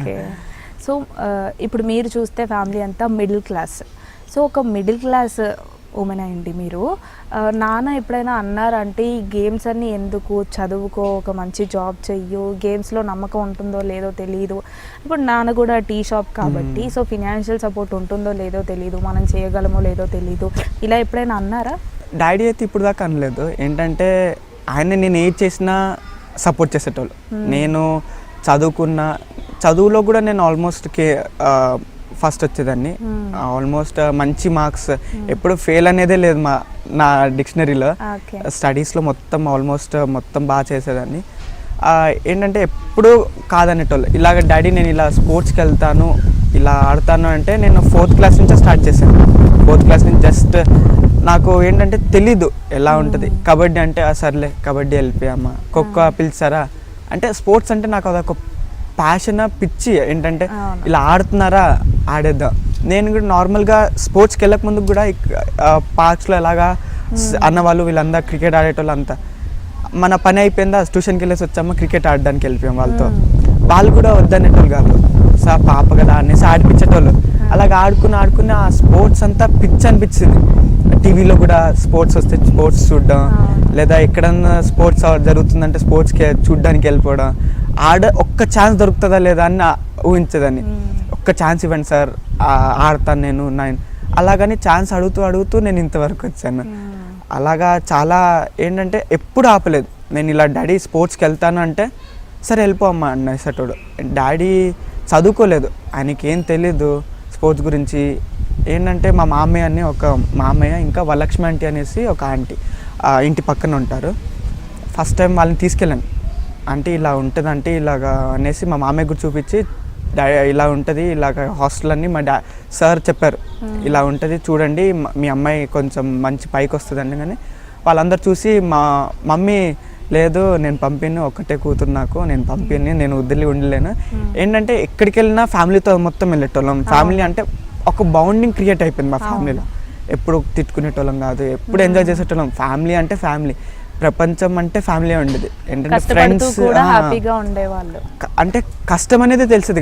Okay. So ఇప్పుడు మీరు చూస్తే ఫ్యామిలీ అంతా మిడిల్ క్లాస్. సో ఒక మిడిల్ క్లాస్ ఉమెన్ అయింది మీరు. ఆ, నాన్న ఎప్పుడైనా అన్నారంటే ఈ గేమ్స్ అన్ని ఎందుకు? చదువుకో ఒక మంచి జాబ్ చెయ్యు. గేమ్స్లో నమ్మకం ఉంటుందో లేదో తెలియదు ఇప్పుడు నాన్న కూడా టీ షాప్ కాబట్టి సో ఫినాన్షియల్ సపోర్ట్ ఉంటుందో లేదో తెలియదు మనం చేయగలమో లేదో తెలియదు ఇలా ఎప్పుడైనా అన్నారా? డాడీ అయితే ఇప్పుడు దాకా అనలేదు. ఏంటంటే ఆయన నేను ఏది చేసినా సపోర్ట్ చేసేటోళ్ళు. నేను చదువుకున్న చదువులో కూడా నేను ఆల్మోస్ట్ కే ఫస్ట్ వచ్చేదాన్ని. ఆల్మోస్ట్ మంచి మార్క్స్ ఎప్పుడు ఫెయిల్ అనేదే లేదు మా నా డిక్షనరీలో స్టడీస్లో మొత్తం ఆల్మోస్ట్ మొత్తం బాగా చేసేదాన్ని. ఏంటంటే ఎప్పుడు కాదనేటోళ్ళు. ఇలాగ డాడీ నేను ఇలా స్పోర్ట్స్కి వెళ్తాను ఇలా ఆడతాను అంటే నేను ఫోర్త్ క్లాస్ నుంచే స్టార్ట్ చేశాను. ఫోర్త్ క్లాస్ నుంచి జస్ట్ నాకు ఏంటంటే తెలీదు ఎలా ఉంటుంది. కబడ్డీ అంటే "ఆ, సర్లే కబడ్డీ వెళ్ళిపోయామ్మా ఖోఖో పిలిచారా? అంటే స్పోర్ట్స్ అంటే నాకు అదొక ప్యాషన్ పిచ్చి ఏంటంటే. ఇలా ఆడుతున్నారా ఆడేద్దాం. నేను కూడా నార్మల్గా స్పోర్ట్స్కి వెళ్ళక ముందు కూడా పార్క్స్లో ఎలాగా స్- అన్న వాళ్ళు వీళ్ళందరూ క్రికెట్ ఆడేటోళ్ళు అంతా. మన పని అయిపోయిందా ట్యూషన్కి వెళ్ళేసి వచ్చామా క్రికెట్ ఆడడానికి వెళ్ళిపోయాం వాళ్ళతో. వాళ్ళు కూడా వద్దనేటోళ్ళు కాదు. సా పాప కదా అనేసి ఆడిపించేటోళ్ళు. అలాగ ఆడుకుని ఆడుకుని ఆ స్పోర్ట్స్ అంతా పిచ్చి అనిపించింది. టీవీలో కూడా స్పోర్ట్స్ వస్తే స్పోర్ట్స్ చూడడం. లేదా ఎక్కడన్నా స్పోర్ట్స్ జరుగుతుందంటే స్పోర్ట్స్కి చూడడానికి వెళ్ళిపోవడం ఆడ ఒక్క ఛాన్స్ దొరుకుతుందా లేదా అని నా- ఊహించేదాన్ని ఒక్క ఛాన్స్ ఇవ్వండి సార్ ఆడతాను నేను నైన్. అలాగని ఛాన్స్ అడుగుతూ అడుగుతూ నేను ఇంతవరకు వచ్చాను. అలాగా చాలా ఏంటంటే ఎప్పుడు ఆపలేదు. నేను ఇలా డాడీ స్పోర్ట్స్కి వెళ్తాను అంటే సరే వెళ్ళిపో అమ్మా అనేసటోడు డాడీ చదువుకోలేదు. ఆయనకి ఏం తెలీదు స్పోర్ట్స్ గురించి. ఏంటంటే మా మామయ్య అని ఒక మామయ్య ఇంకా వరలక్ష్మి ఆంటీ అనేసి ఒక ఆంటీ ఇంటి పక్కన ఉంటారు. ఫస్ట్ టైం వాళ్ళని తీసుకెళ్ళాను. అంటే ఇలా ఉంటుంది అంటే ఇలాగా అనేసి మా మామయ్య కూడా చూపించి ఇలా ఉంటుంది ఇలాగ హాస్టల్ అని మా డా సార్ చెప్పారు. ఇలా ఉంటుంది చూడండి మ- అమ్మాయి కొంచెం మంచి పైకి వస్తుందండి కానీ వాళ్ళందరూ చూసి మా మమ్మీ లేదు నేను పంపిను ఒక్కటే కూతురు నాకు నేను పంపిని నేను వదిలి ఉండలేను. ఏంటంటే ఎక్కడికి వెళ్ళినా ఫ్యామిలీతో మొత్తం వెళ్ళేటోళ్ళం. ఫ్యామిలీ అంటే ఒక బౌండింగ్ క్రియేట్ అయిపోయింది మా ఫ్యామిలీలో. ఎప్పుడు తిట్టుకునేటోళ్ళం కాదు ఎప్పుడు ఎంజాయ్ చేసేటోళ్ళం. ఫ్యామిలీ అంటే ఫ్యామిలీ. ప్రపంచం అంటే ఫ్యామిలీ ఉండేది. ఏంటంటే ఫ్రెండ్స్ కూడా హ్యాపీగా ఉండేవాళ్ళు. అంటే కష్టం అనేది తెలిసేది